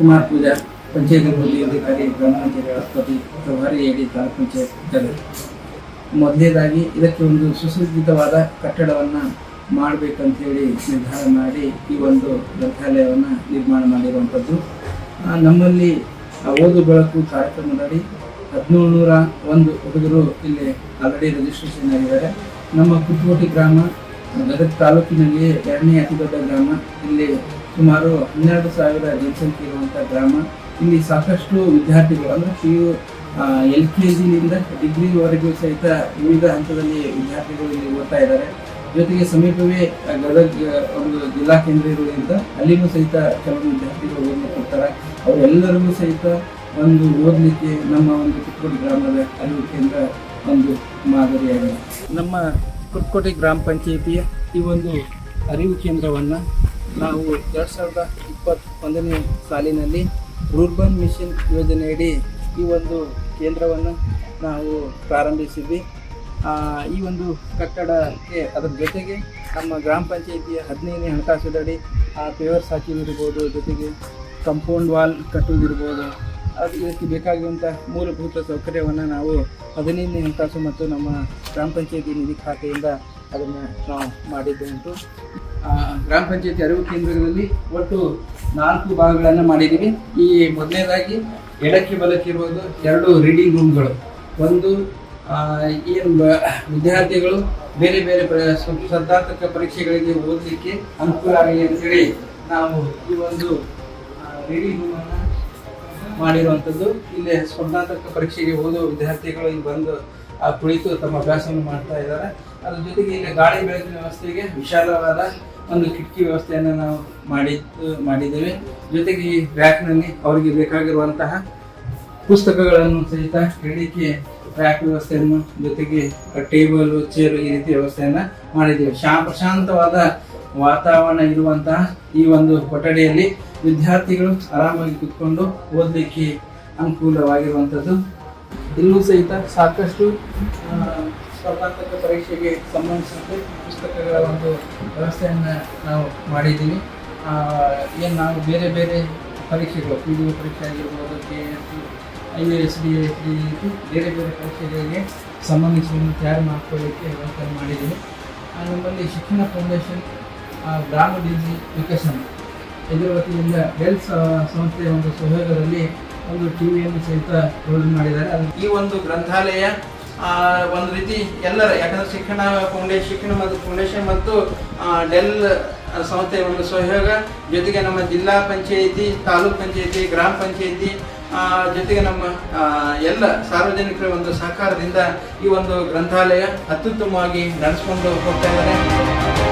ಕುಮಾರ್ ಪೂಜಾ ಪಂಚಾಯತ್ ಅಭಿವೃದ್ಧಿ ಅಧಿಕಾರಿ ಗ್ರಾಮ ಪ್ರಭಾರಿ ಹೇಳಿ ತಾಲೂಕು ಪಂಚಾಯತ್ ಇದ್ದಾರೆ ಮೊದಲನೇದಾಗಿ ಇದಕ್ಕೆ ಒಂದು ಸುಸಜ್ಜಿತವಾದ ಕಟ್ಟಡವನ್ನು ಮಾಡಬೇಕಂತೇಳಿ ನಿರ್ಧಾರ ಮಾಡಿ ಈ ಒಂದು ಗ್ರಂಥಾಲಯವನ್ನು ನಿರ್ಮಾಣ ಮಾಡಿರುವಂಥದ್ದು. ನಮ್ಮಲ್ಲಿ ಓದು ಬೆಳಕು ಕಾರ್ಯಕ್ರಮದಡಿ ಹದಿನೇಳು ನೂರ ಒಂದು ಹುಡುಗರು ಇಲ್ಲಿ ಆಲ್ರೆಡಿ ರಿಜಿಸ್ಟ್ರೇಷನ್ ಆಗಿದ್ದಾರೆ. ನಮ್ಮ ಕುಟ್ಕೋಟಿ ಗ್ರಾಮ, ಗದಗ ತಾಲೂಕಿನಲ್ಲಿ ಎರಡನೇ ಅತಿ ದೊಡ್ಡ ಗ್ರಾಮ. ಇಲ್ಲಿ ಸುಮಾರು ಹನ್ನೆರಡು ಸಾವಿರ ಜನಸಂಖ್ಯೆ ಇರುವಂಥ ಗ್ರಾಮ. ಇಲ್ಲಿ ಸಾಕಷ್ಟು ವಿದ್ಯಾರ್ಥಿಗಳು ಅಂದರೆ ಪಿ ಯು ಎಲ್ ಕೆ ಜಿನಿಂದ ಡಿಗ್ರಿವರೆಗೂ ಸಹಿತ ವಿವಿಧ ಹಂತದಲ್ಲಿ ವಿದ್ಯಾರ್ಥಿಗಳು ಇಲ್ಲಿ ಓದ್ತಾ ಇದ್ದಾರೆ. ಜೊತೆಗೆ ಸಮೀಪವೇ ಗದಗ ಒಂದು ಜಿಲ್ಲಾ ಕೇಂದ್ರ ಇರುವುದರಿಂದ ಅಲ್ಲಿಗೂ ಸಹಿತ ಕೆಲವು ವಿದ್ಯಾರ್ಥಿಗಳು ಓದಲು ಕೊಡ್ತಾರೆ ಅವರೆಲ್ಲರಿಗೂ ಸಹಿತ ಒಂದು ಓದಲಿಕ್ಕೆ ನಮ್ಮ ಒಂದು ಕುಟ್ಕೋಟಿ ಗ್ರಾಮದ ಅರಿವು ಕೇಂದ್ರ ಒಂದು ಮಾದರಿಯಾಗಿದೆ. ನಮ್ಮ ಕುಟ್ಕೋಟಿ ಗ್ರಾಮ ಪಂಚಾಯಿತಿಯ ಈ ಒಂದು ಅರಿವು ಕೇಂದ್ರವನ್ನು ನಾವು ಎರಡು ಸಾವಿರದ ಇಪ್ಪತ್ತೊಂದನೇ ಸಾಲಿನಲ್ಲಿ ರೂರ್ಬನ್ ಮಿಷನ್ ಯೋಜನೆಯಡಿ ಈ ಒಂದು ಕೇಂದ್ರವನ್ನು ನಾವು ಪ್ರಾರಂಭಿಸಿದ್ವಿ. ಈ ಒಂದು ಕಟ್ಟಡಕ್ಕೆ ಅದರ ಜೊತೆಗೆ ನಮ್ಮ ಗ್ರಾಮ ಪಂಚಾಯಿತಿಯ ಹದಿನೈದನೇ ಹಣಕಾಸುದಡಿ ಆ ಪೇವರ್ ಹಾಕಿದಿರ್ಬೋದು ಜೊತೆಗೆ ಕಂಪೌಂಡ್ ವಾಲ್ ಕಟ್ಟುವುದಿರ್ಬೋದು ಅದು ಇದಕ್ಕೆ ಬೇಕಾಗಿರುವಂಥ ಮೂಲಭೂತ ಸೌಕರ್ಯವನ್ನು ನಾವು ಹದಿನೈದನೇ ಹಣಕಾಸು ಮತ್ತು ನಮ್ಮ ಗ್ರಾಮ ಪಂಚಾಯಿತಿ ನಿಧಿ ಖಾತೆಯಿಂದ ಅದನ್ನು ನಾವು ಮಾಡಿದ್ದು ಉಂಟು ಆ, ಗ್ರಾಮ ಪಂಚಾಯತಿ ಅರಿವು ಕೇಂದ್ರದಲ್ಲಿ ಒಟ್ಟು ನಾಲ್ಕು ಭಾಗಗಳನ್ನು ಮಾಡಿದ್ದೀವಿ ಈ ಮೊದಲನೇದಾಗಿ ಎಡಕ್ಕೆ ಬಲಕ್ಕೆ ಇರುವುದು ಎರಡು ರೀಡಿಂಗ್ ರೂಮ್ಗಳು. ಒಂದು ಏನು ವಿದ್ಯಾರ್ಥಿಗಳು ಬೇರೆ ಬೇರೆ ಪ್ರ- ಸ್ಪರ್ಧಾತ್ಮಕ ಪರೀಕ್ಷೆಗಳಿಗೆ ಓದಲಿಕ್ಕೆ ಅನುಕೂಲ ಆಗಲಿ ಅಂತೇಳಿ ನಾವು ಈ ಒಂದು ರೀಡಿಂಗ್ ರೂಮನ್ನು ಮಾಡಿರುವಂಥದ್ದು. ಇಲ್ಲಿ ಸ್ಪರ್ಧಾತ್ಮಕ ಪರೀಕ್ಷೆಗೆ ಓದುವ ವಿದ್ಯಾರ್ಥಿಗಳು ಇಲ್ಲಿ ಬಂದು ಕುಳಿತು ತಮ್ಮ ಅಭ್ಯಾಸವನ್ನು ಮಾಡ್ತಾ ಇದ್ದಾರೆ. ಅದ್ರ ಜೊತೆಗೆ ಈಗ ಗಾಳಿ ಬೆಳಕಿನ ವ್ಯವಸ್ಥೆಗೆ ವಿಶಾಲವಾದ ಒಂದು ಕಿಟಕಿ ವ್ಯವಸ್ಥೆಯನ್ನು ನಾವು ಮಾಡಿದ್ದು ಮಾಡಿದ್ದೇವೆ. ಜೊತೆಗೆ ಈ ರ್ಯಾಕ್ನಲ್ಲಿ ಅವರಿಗೆ ಬೇಕಾಗಿರುವಂತಹ ಪುಸ್ತಕಗಳನ್ನು ಸಹಿತ ಇಡಲಿಕ್ಕೆ ರ್ಯಾಕ್ ವ್ಯವಸ್ಥೆಯನ್ನು ಜೊತೆಗೆ ಟೇಬಲ್, ಚೇರು ಈ ರೀತಿ ವ್ಯವಸ್ಥೆಯನ್ನು ಮಾಡಿದ್ದೇವೆ. ಶಾ, ಪ್ರಶಾಂತವಾದ ವಾತಾವರಣ ಇರುವಂತಹ ಈ ಒಂದು ಕೊಠಡಿಯಲ್ಲಿ ವಿದ್ಯಾರ್ಥಿಗಳು ಆರಾಮಾಗಿ ಕುತ್ಕೊಂಡು ಓದಲಿಕ್ಕೆ ಅನುಕೂಲವಾಗಿರುವಂಥದ್ದು. ಇಲ್ಲೂ ಸಹಿತ ಸಾಕಷ್ಟು ಸ್ಪರ್ಧಾತ್ಮಕ ಪರೀಕ್ಷೆಗೆ ಸಂಬಂಧಿಸಿದಂತೆ ಪುಸ್ತಕಗಳ ಒಂದು ವ್ಯವಸ್ಥೆಯನ್ನು ನಾವು ಮಾಡಿದ್ದೀವಿ. ಏನು ನಾವು ಬೇರೆ ಬೇರೆ ಪರೀಕ್ಷೆಗಳು ಪಿ ಡಿ ಒ ಪರೀಕ್ಷೆ ಆಗಿರ್ಬೋದು K S I A S D S D ರೀತಿ ಬೇರೆ ಬೇರೆ ಪರೀಕ್ಷೆಗಳಿಗೆ ಸಂಬಂಧಿಸಿದಂತೆ ತಯಾರು ಮಾಡ್ಕೊಳ್ಳಿಕ್ಕೆ ವ್ಯವಸ್ಥೆ ಮಾಡಿದ್ದೀವಿ. ನಮ್ಮಲ್ಲಿ ಶಿಕ್ಷಣ ಫೌಂಡೇಶನ್ ಆ, ಗ್ರಾಮ ಡಿಜಿ ವಿಕಸನ ಇದರ ವತಿಯಿಂದ ಹೆಲ್ತ್ ಸಂಸ್ಥೆಯ ಒಂದು ಸಹಯೋಗದಲ್ಲಿ ಒಂದು ಟಿ ವಿಯನ್ನು ಸಹಿತ ರೋಲ್ ಮಾಡಿದ್ದಾರೆ. ಈ ಒಂದು ಗ್ರಂಥಾಲಯ ಒಂದು ರೀತಿ ಎಲ್ಲರ, ಯಾಕಂದ್ರೆ ಶಿಕ್ಷಣ ಫೌಂಡೇಶನ್ ಶಿಕ್ಷಣ ಮತ್ತು ಫೌಂಡೇಶನ್ ಮತ್ತು ಡೆಲ್ ಸಂಸ್ಥೆಯ ಒಂದು ಸಹಯೋಗ. ಜೊತೆಗೆ ನಮ್ಮ ಜಿಲ್ಲಾ ಪಂಚಾಯಿತಿ, ತಾಲೂಕ್ ಪಂಚಾಯಿತಿ, ಗ್ರಾಮ ಪಂಚಾಯಿತಿ ಜೊತೆಗೆ ನಮ್ಮ ಎಲ್ಲ ಸಾರ್ವಜನಿಕರ ಒಂದು ಸಹಕಾರದಿಂದ ಈ ಒಂದು ಗ್ರಂಥಾಲಯ ಅತ್ಯುತ್ತಮವಾಗಿ ನಡೆಸ್ಕೊಂಡು ಹೋಗ್ತಾ ಇದ್ದಾರೆ.